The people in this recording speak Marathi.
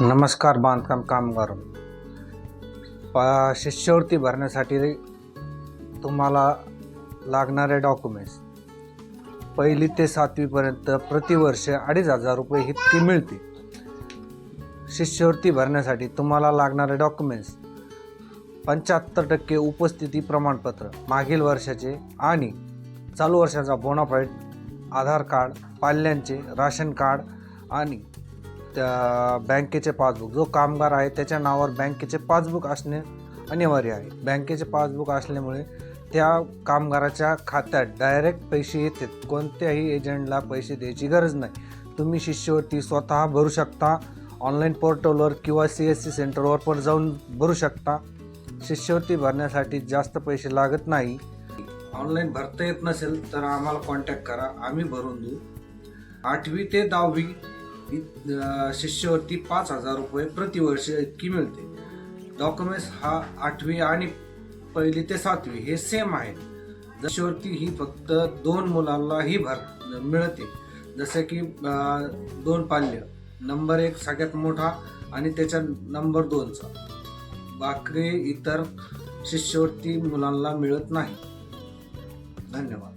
नमस्कार बांधकाम कामगार. पा शिष्यवृत्ती भरण्यासाठी तुम्हाला लागणारे डॉक्युमेंट्स पहिली ते सातवीपर्यंत प्रतिवर्ष अडीच हजार रुपये इतकी मिळते शिष्यवृत्ती भरण्यासाठी तुम्हाला लागणारे डॉक्युमेंट्स पंच्याहत्तर टक्के उपस्थिती प्रमाणपत्र मागील वर्षाचे आणि चालू वर्षाचा बोनाफाईट आधार कार्ड पाल्यांचे राशन कार्ड आणि त्या बँकेचे पासबुक. जो कामगार आहे त्याच्या नावावर बँकेचे पासबुक असणे अनिवार्य आहे. बँकेचे पासबुक असल्यामुळे त्या कामगाराच्या खात्यात डायरेक्ट पैसे येतात. कोणत्याही एजंटला पैसे द्यायची गरज नाही. तुम्ही शिष्यवृत्ती स्वतः भरू शकता. ऑनलाईन पोर्टलवर किंवा सी एस सी सेंटरवर पण जाऊन भरू शकता. शिष्यवृत्ती भरण्यासाठी जास्त पैसे लागत नाही. ऑनलाईन भरता येत नसेल तर आम्हाला कॉन्टॅक्ट करा. आम्ही भरून देऊ. आठवी ते दहावी शिष्यवृत्ती पाच हजार रुपये प्रतिवर्ष इतकी मिळते. डॉक्युमेंट्स हा आठवी आणि पहिली ते सातवी हे सेम आहे शिष्यवृत्ती ही फक्त दोन मुलांनाही भर मिळते. जसं की दोन पाल्य. नंबर एक सगळ्यात मोठा आणि त्याच्या नंबर दोनचा. बाकी इतर शिष्यवृत्ती मुलांना मिळत नाही. धन्यवाद.